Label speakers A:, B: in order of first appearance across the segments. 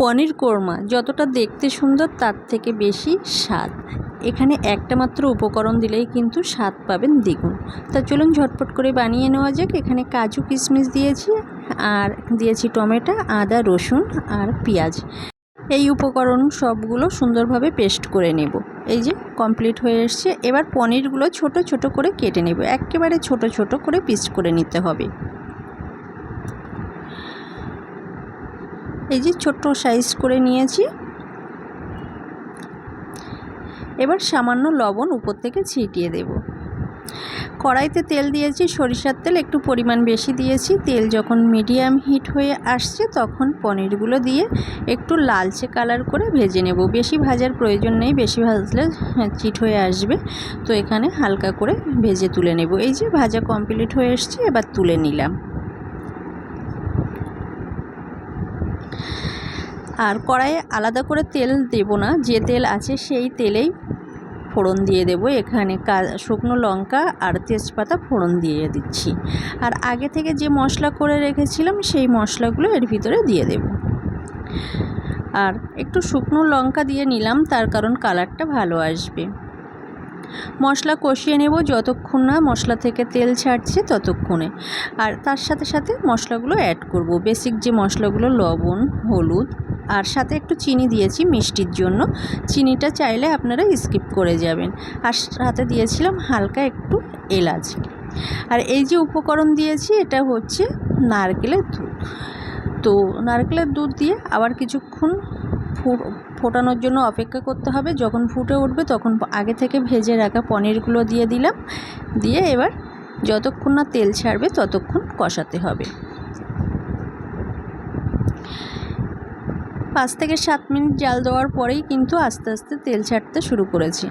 A: পনির কোরমা যতটা দেখতে সুন্দর তার থেকে বেশি স্বাদ। এখানে একটা মাত্র উপকরণ দিলেই কিন্তু স্বাদ পাবেন দ্বিগুণ। তা চলুন ঝটপট করে বানিয়ে নেওয়া যাক। এখানে কাজু কিশমিশ দিয়েছি আর দিয়েছি টমেটো, আদা, রসুন আর পেঁয়াজ। এই উপকরণ সবগুলো সুন্দরভাবে পেস্ট করে নেব। এই যে কমপ্লিট হয়ে এসছে। এবার পনিরগুলো ছোট ছোট করে কেটে নেব। একেবারে ছোট ছোট করে পিস করে নিতে হবে। এই যে ছোট্ট সাইজ করে নিয়েছি। এবার সামান্য লবণ উপর থেকে ছিটিয়ে দেব। কড়াইতে তেল দিয়েছি, সরিষার তেল একটু পরিমাণ বেশি দিয়েছি। তেল যখন মিডিয়াম হিট হয়ে আসছে তখন পনিরগুলো দিয়ে একটু লালচে কালার করে ভেজে নেব। বেশি ভাজার প্রয়োজন নেই, বেশি ভাজলে চিট হয়ে আসবে। তো এখানে হালকা করে ভেজে তুলে নেব। এই যে ভাজা কমপ্লিট হয়ে এসছে, এবার তুলে নিলাম। আর কড়াইয়ে আলাদা করে তেল দেব না, যে তেল আছে সেই তেলেই ফোড়ন দিয়ে দেব। এখানে শুকনো লঙ্কা আর তেজপাতা ফোড়ন দিয়ে দিচ্ছি। আর আগে থেকে যে মশলা করে রেখেছিলাম, সেই মশলাগুলো এর ভিতরে দিয়ে দেব। আর একটু শুকনো লঙ্কা দিয়ে নিলাম, তার কারণ কালারটা ভালো আসবে। মশলা কষিয়ে নেব যতক্ষণ না মশলা থেকে তেল ছাড়ছে ততক্ষণে। আর তার সাথে সাথে মশলাগুলো অ্যাড করব। বেসিক যে মশলাগুলো লবণ, হলুদ আর সাথে একটু চিনি দিয়েছি মিষ্টির জন্য। চিনিটা চাইলে আপনারা স্কিপ করে যাবেন। আর সাথে দিয়েছিলাম হালকা একটু এলাচ। আর এই যে উপকরণ দিয়েছি, এটা হচ্ছে নারকেলের দুধ। তো নারকেলের দুধ দিয়ে আবার কিছুক্ষণ ফোটানোর জন্য অপেক্ষা করতে হবে। যখন ফুটে উঠবে তখন আগে থেকে ভেজে রাখা পনিরগুলো দিয়ে দিলাম। দিয়ে এবার যতক্ষণ না তেল ছাড়বে ততক্ষণ কষাতে হবে। পাঁচ থেকে সাত মিনিট জাল দেওয়ার পরেই কিন্তু আস্তে আস্তে তেল ছাড়তে শুরু করেছি।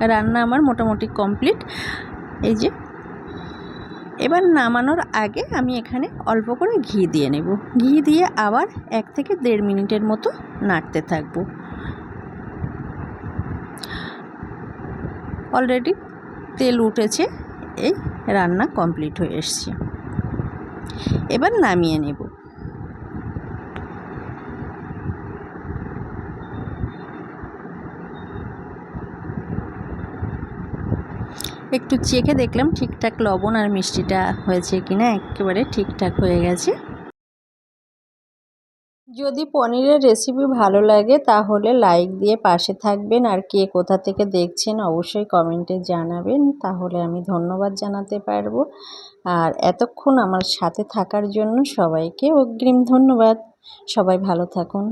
A: রান্না আমার মোটামুটি কমপ্লিট। এই যে, এবার নামানোর আগে আমি এখানে অল্প করে ঘি দিয়ে নেব। ঘি দিয়ে আবার এক থেকে দেড় মিনিটের মতো নাড়তে থাকব। অলরেডি তেল উঠেছে, এই রান্না কমপ্লিট হয়ে এসছে। এবার নামিয়ে নেব। একটু চেখে দেখলাম ঠিকঠাক লবণ আর মিষ্টিটা হয়েছে কি না একেবারে ঠিকঠাক হয়ে গেছে। যদি পনিরের রেসিপি ভালো লাগে তাহলে লাইক দিয়ে পাশে থাকবেন, আর কে কোথা থেকে দেখছেন অবশ্যই কমেন্টে জানাবেন, তাহলে আমি ধন্যবাদ জানাতে পারব। আর এতক্ষণ আমার সাথে থাকার জন্য সবাইকে অগ্রিম ধন্যবাদ। সবাই ভালো থাকুন।